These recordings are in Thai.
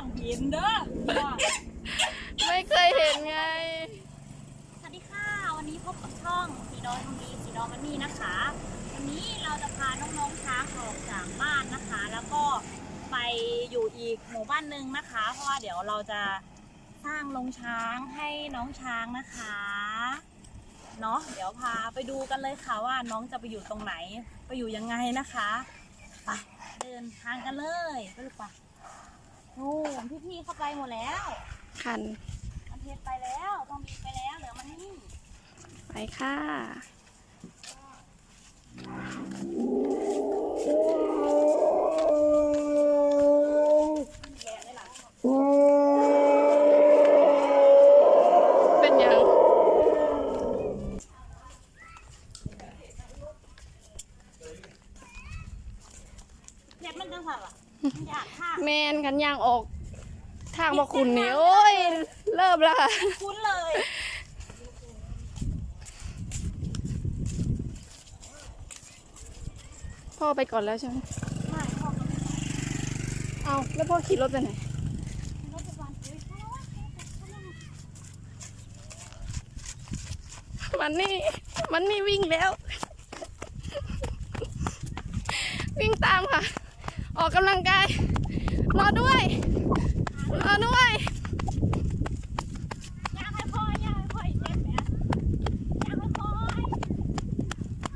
างหินเด้อไม่เคยเห็นไง สวัสดีค่ะ วันนี้พบกับช่องสีดอนทำดีสีดอมันนี่นะคะ วันนี้เราจะพาน้องๆช้างออกจากบ้านนะคะ แล้วก็ไปอยู่อีกหมู่บ้านหนึ่งนะคะ เพราะว่าเดี๋ยวเราจะสร้างโรงช้างให้น้องช้างนะคะเนาะเดี๋ยวพาไปดูกันเลยค่ะว่าน้องจะไปอยู่ตรงไหน ไปอยู่ยังไงนะคะไปเดินทางกันเลยไปลูกปะ โอ้พี่ๆเข้าไปหมดแล้วคัน มันเพชรไปแล้วทองดีไปแล้วเหลือมันนี่ไปค่ะ แย่เลยล่ะเป็นยังเน็ตมันจังสันล่ะมันอยากฆ่า แมนกันยางออก ทางบอกคุณนี่โอ้ย เริ่มแล้วค่ะ คุ้นเลยพ่อไปก่อนแล้วใช่ไหมไม่พ่อก็ไม่เอาแล้วพ่อขี่รถไปไหน รถจะวานอุ้ยเข้าแล้ววะเข้าแล้ววะมันนี่ มันนี่วิ่งแล้ว วิ่งตามค่ะ ออกกำลังกาย รอด้วย รอด้วยอยากให้พ่ออยากให้พ่ออีกเจ็บแหมอยากให้พ่อ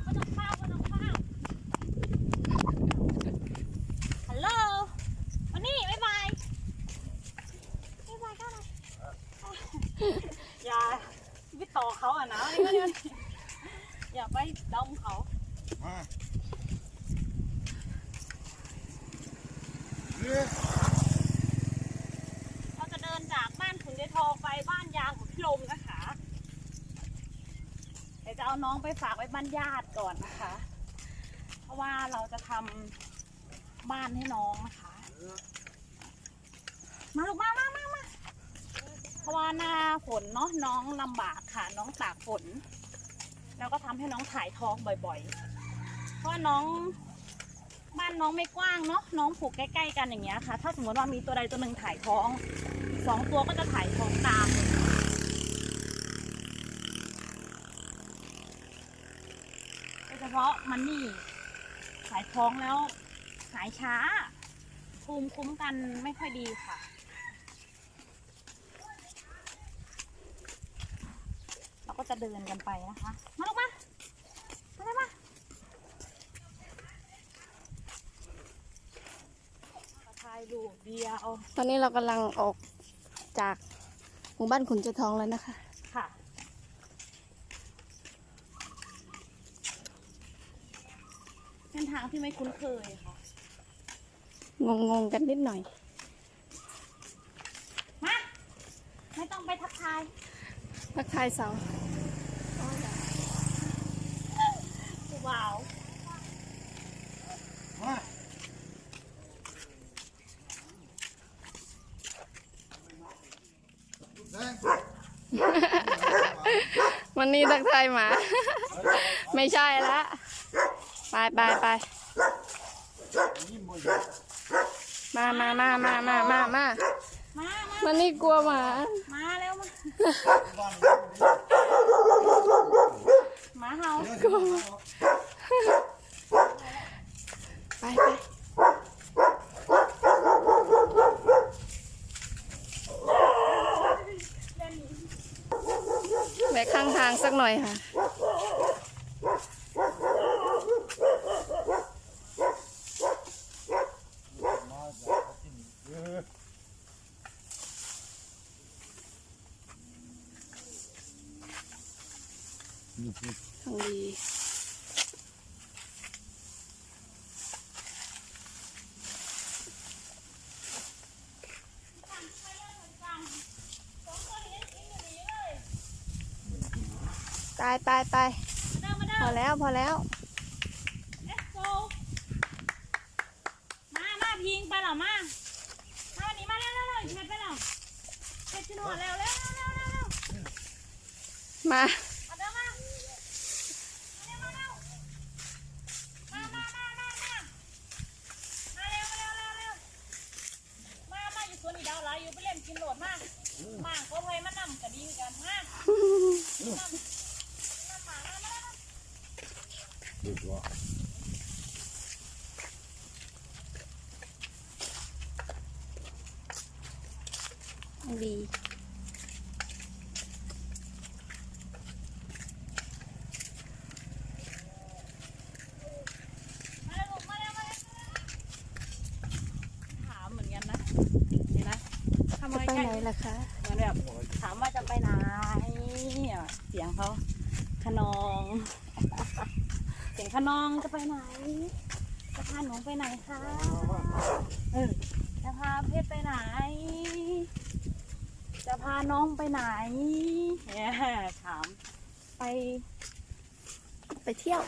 ไม่ต้องข้าวไม่ต้องข้าวฮัลโหลวันนี้บ๊ายบายบ๊ายบายก็ได้อย่าไปต่อเขาอะนะนี่ก็เนี่ยอย่าไปดมเขา มา เราจะเดินจากบ้านขุนยายทองไปบ้านยางของพี่ลมนะคะเดี๋ยวจะเอาน้องไปฝากไว้บ้านญาติก่อนนะคะ เพราะว่าเราจะทำบ้านให้น้องนะคะ มาลูกมามามามาเพราะว่าหน้าฝนเนาะน้องลำบากค่ะ น้องตากฝน แล้วก็ทำให้น้องถ่ายท้องบ่อยๆ เพราะว่าน้อง บ้านน้องไม่กว้างเนาะน้องผูกใกล้ ๆ กันอย่างเงี้ยค่ะ ถ้าสมมติว่ามีตัวใดตัวหนึ่งถ่ายท้องสองตัวก็จะถ่ายท้องตามโดยเฉพาะมันนี่ถ่ายท้องแล้วหายช้าภูมิคุ้มกันไม่ค่อยดีค่ะเราก็จะเดินกันไปนะคะมาลกมา มาเลยมา ถ่ายรูปเดียวตอนนี้เรากำลังออกจากหมู่บ้านขุนเจทองแล้วนะคะ ค่ะเส้นทางที่ไม่คุ้นเคยค่ะ งงๆกันนิดหน่อย มา ไม่ต้องไปทักทาย ทักทายเสาว้าว มาแดง วันนี้ทักทายหมา ไม่ใช่ละไปไปไปยิ้มบ่อยู่มามามามามามามามามาวันนี้กลัวหมา มาแล้วมาบ้านหมาเห่าเดี๋ยวสิมาเอาไปไปแวะข้ ร่อยค่ะ มาจากที่นี่เออ ทางดี ไปไปไปมาเด้อมาเด้พออแล้วพอแล้ว Let's go มามาพิงไปเหรอมามาวันนี้มาเร็วเร็วเร็วอีกไปเหรอเจ็ดชิ้นหัวเร็วเร็วเร็วเร็วเร็วเร็วมามาเด้อมามาเร็วมาเร็วมามามามามามาเร็วมาเร็วเร็วเร็วมามาอยู่สวนอีดาวหมางก็ไว้มานำก็ดีคือกันฮะนำนำหมามามามา ดีกว่า ดี มาเลยลูกมาเลยมาเลยถามเหมือนกันนะเห็นไหมทำ จะ ไม ไป ใก ล้ไหนล่ะคะเหมือนแบบถามว่าจะไปไหนอะเสียงเขาขนองเสียงขนองจะไปไหนจะพาหนูไปไหนคะเออจะพาเพชรไปไหน จะพาน้องไปไหนเนี่ยถามไป ไปเที่ยว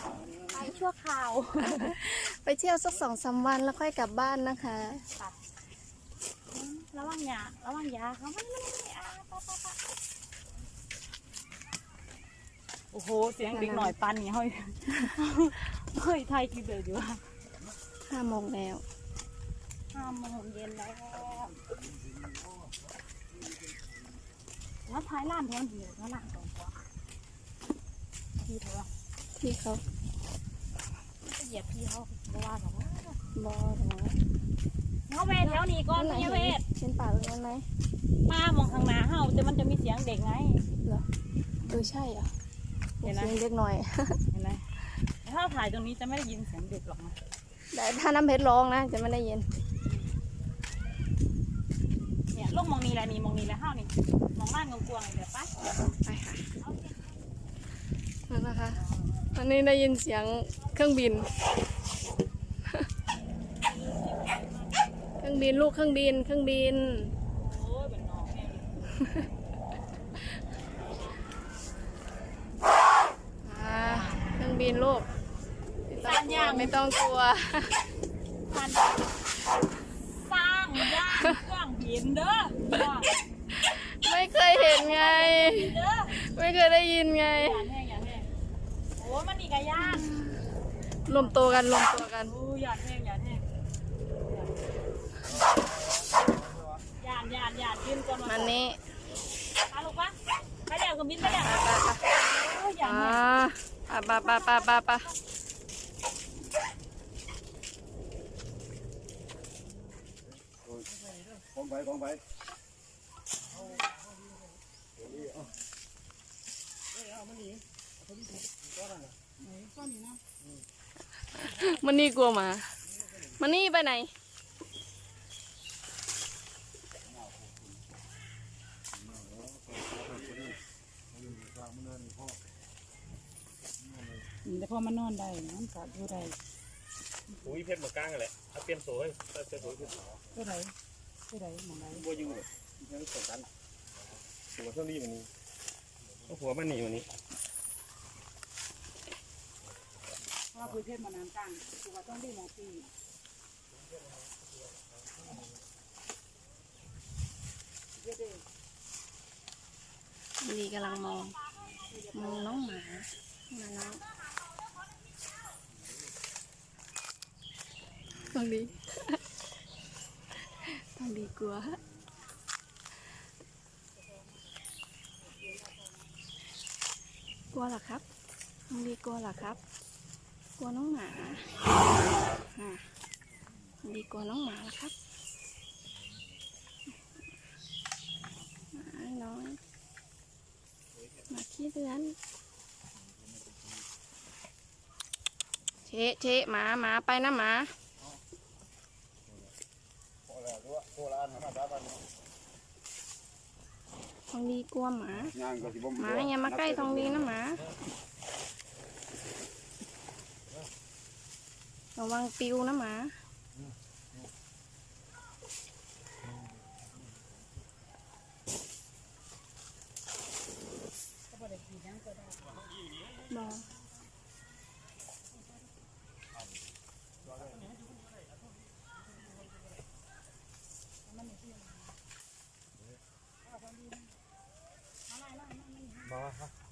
ไปชั่วคราว ไปเที่ยวสักสองสามวันแล้วค่อยกลับบ้านนะคะ ระวังยาระวังยาเขาไม่ไม่ไม่อ่าปะปะปะโอ้โห เสียงเด็กหน่อยปันนี่เฮ้ยเฮ้ยไทยกินเลยดีว่าห้าโมงแล้วห้าโมงเย็นแล้วแล้วท้ายร้านเท่านั้นอยู่แล้วร้านตรงกว่าพี่เธอที่เขาจะเหยียบพี่เขาเพราะว่าแบบว่าบอหรือว่า เขาเวทแถวนี้ก่อนไหนพี่เวทเห็นป่าตรงนั้นไหมมามองข้างหน้าเฮาแต่มันจะมีเสียงเด็กไงเออใช่เหรอะเห็นไหมเสียงเล็กหน่อย เห็นไหมถ้าถ่ายตรงนี้จะไม่ได้ยินเสียงเด็กหรอกนะแต่ถ้าน้ำเพชรร้องนะจะไม่ได้ยินเนี่ยลงมองนี้แหละนี่มองนี้แหละเฮานี่มองบ้านกวางๆเดี๋ยวไปไปค่ะนั่นนะคะวันนี้ได้ยินเสียงเครื่องบิน เค รื่องบินลูกเครื่องบินเครื่องบิน โอ้ยเป็นน้องแม่เลยอ่าเครื่องบินลูกไม่ต้องกลัวไม่ต้องกลัว พันสร้างย่างเครื่องบินเด้อว่าไม่เคยเห็นไง เด้อไม่เคยได้ยินไงอย่าแห้งอย่าแห้งโอ้ยมันนี่กะย่านรวมตัวกันรวมตัวกัน โอ้ยอย่าแห้งอย่าแห้งย่านย่านย่านบินก่อนมันนี้ไปลูกปะไปเดี๋ยวกับบินไปเดี๋ยวไปไปไปโอ้ยอย่าอ่าแห้งไปไปไปไปไปกองไปกองไปมันนี่กลัวหมา มันนี่ไปไหน แต่พอมันนอนได้มันกัดอยู่ได้อุ้ยเพชรหมดกลางกันแหละเอาเปลี่ยนโซ่ให้เปลี่ยนโซ่ขึ้นตัวไหนตัวไหนมองไหนบัวอยู่เลยยังสองกันหัวเท่านี้วันนี้เอาหัวมันหนีวันนี้เพราะว่าคุยเพศมานานกลางตัวต้องได้มองปีดีกำลังมองมองน้องหมามาน้อง ต้องดีต้องดีกลัวกลัวหรอครับต้องดีกลัวหรอครับ กลัวน้องหมาอะต้องดีกลัวน้องหมาหรอครับหมาน้อยมาขี้เดือนเชะเชะหมาหมาไปนะหมา พอแล้วตัวโคราชมาจ้าบ้าน ทองดีกลัวหมางานก็สิบ่หมาอย่ามาใกล้ทองดีนะหมา ระวังปิวนะหมา Uh-huh.